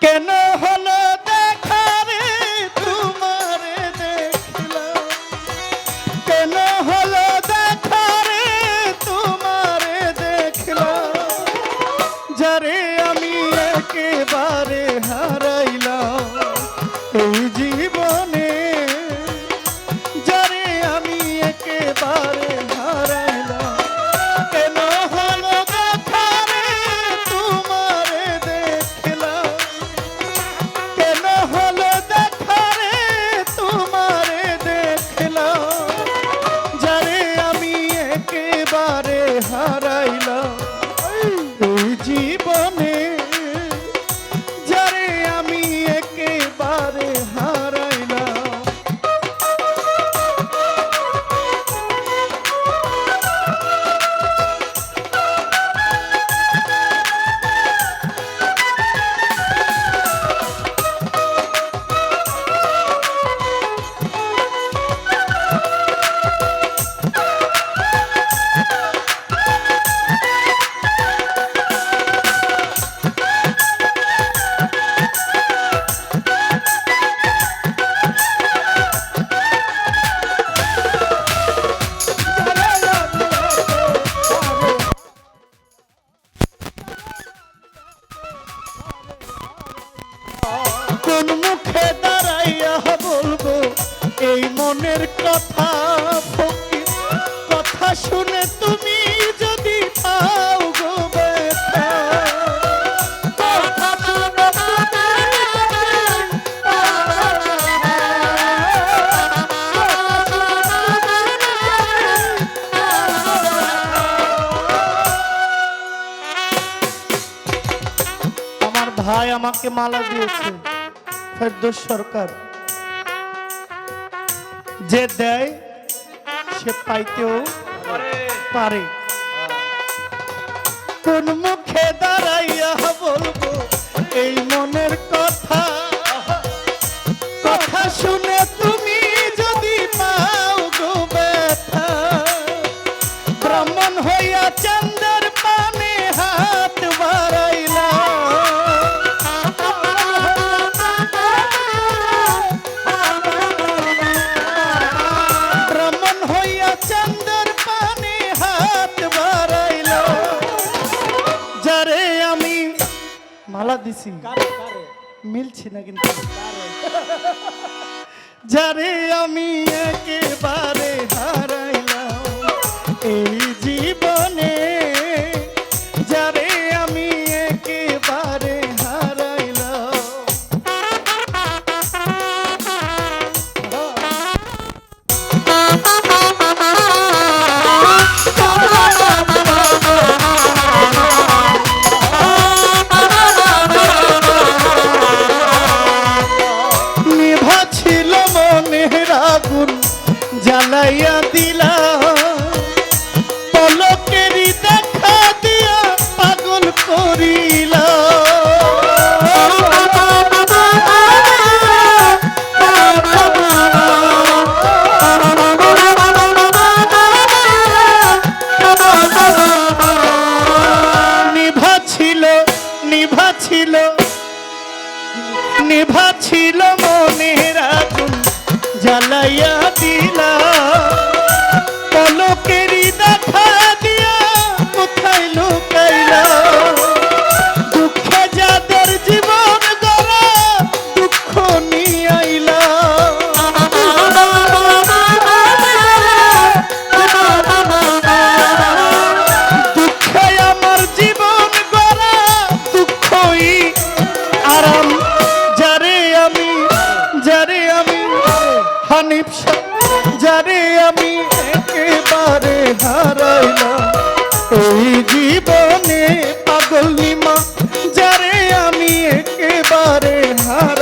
que no বারে হারাইলা এই জীবনে ভাই আমাকে মালা দিয়েছে। ফেরদোস সরকার। যে দেয়, সে পাইতেও পারে। কোন মুখে দাঁড়াইয়া বলব, এই মনের কথা। কথা শুনে চন্দ্র পানে হাত বাড়াইল। যারে আমি মালা দিছি। মিলছি না কিন্তু। যারে আমি একেবারে হারাইলাম। এই হার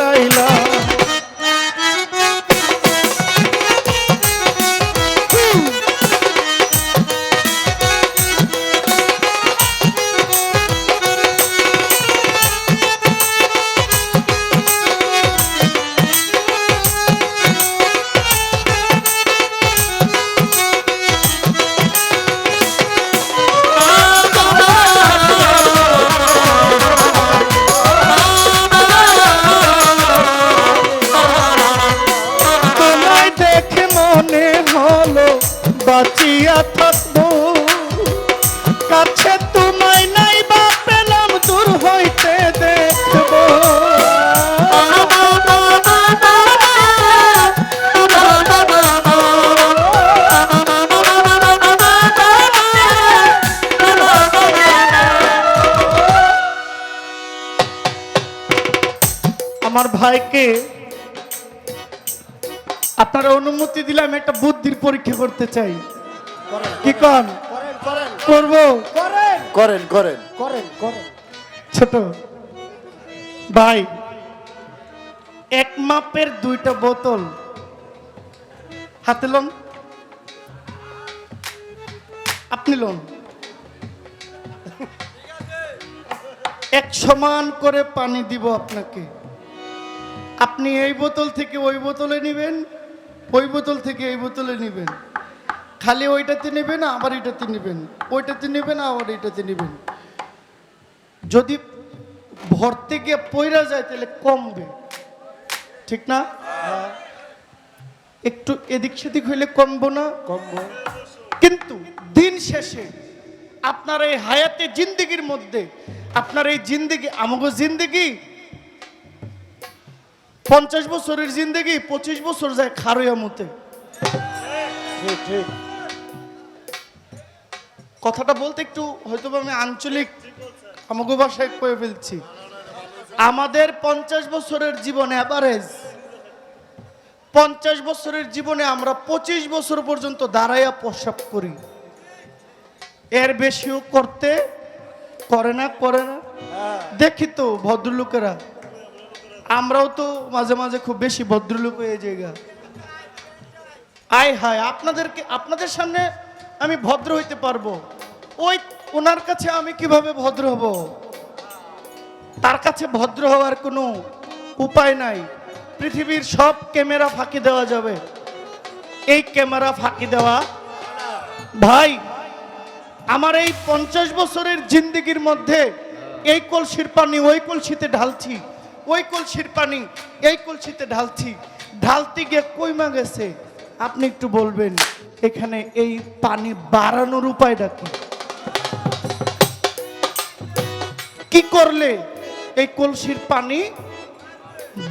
আমার ভাইকে আপনারা অনুমতি দিলাম একটা বুদ্ধির পরীক্ষা করতে চাই। কি কন? করব? করেন। করেন করেন। করেন ছোট। ভাই এক মাপের দুইটা বোতল। হাতে লোন। আপনি লোন। এক সমান করে পানি দিব আপনাকে। আপনি এই বোতল থেকে ওই বোতলে নেবেন ওই বোতল থেকে এই বোতলে নেবেন। খালি ওইটাতে নেবেন আবার এটাতে নেবেন। ওইটাতে নেবেন আবার এটাতে নেবেন। যদি ভরতে গিয়ে পয়রা যায় তাহলে কমবে। ঠিক না? একটু এদিক সেদিক হইলে কমবো না? কমবো। কিন্তু দিন শেষে আপনার এই হায়াতে জিন্দিগির মধ্যে আপনার এই জিন্দিগি আমাকে জিন্দিগি পঞ্চাশ বছরের জিন্দিগি পঁচিশ বছর যায় খারইয়া মতে কথাটা বলতে একটু হয়তো আমি আঞ্চলিক আমাকে ভাষায় কয়ে ফেলছি। আমাদের পঞ্চাশ বছরের জীবনে অ্যাভারেজ পঞ্চাশ বছরের জীবনে আমরা পঁচিশ বছর পর্যন্ত দাঁড়াইয়া প্রস্রাব করি। এর বেশিও করতে করে না করে না। দেখি তো ভদ্রলোকেরা। আমরাও তো মাঝে মাঝে খুব বেশি ভদ্রলোক হয়ে জায়গা আয় হায়, আপনাদেরকে, আপনাদের সামনে আমি ভদ্র হইতে পারব। ওই ওনার কাছে আমি কীভাবে ভদ্র হব? তার কাছে ভদ্র হওয়ার কোনো উপায় নাই। পৃথিবীর সব ক্যামেরা ফাঁকি দেওয়া যাবে। এই ক্যামেরা ফাঁকি দেওয়া ভাই, আমার এই পঞ্চাশ বছরের জিন্দিগির মধ্যে এই কলসির পানি ওই কলসিতে ঢালছি। ওই কলসির পানি, এই কলসিতে ঢালছি। ঢালতে গিয়ে কইমা গেছে? আপনি একটু বলবেন, এখানে এই পানি বাড়ানোর উপায়টা কি? কি করলে এই কলসির পানি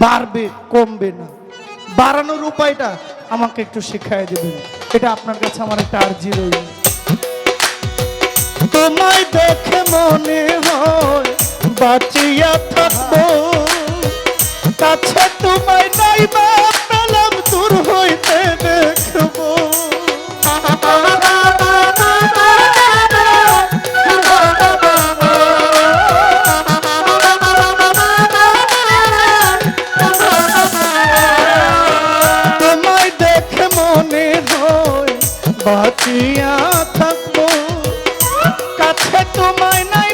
বাড়বে, কমবে না? বাড়ানোর উপায়টা আমাকে একটু শিখাই দেবেন। এটা আপনার কাছে আমার একটা আর্জি রইল। তোমায় দেখে মনে হয় বাঁচিয়া থাকব। কাছে তোমায় নাই বা পেলাম দূর হইতে দেখব। তোমায় দেখে মনে হয় বাঁচিয়া থাকব। কাছে তোমায় নাই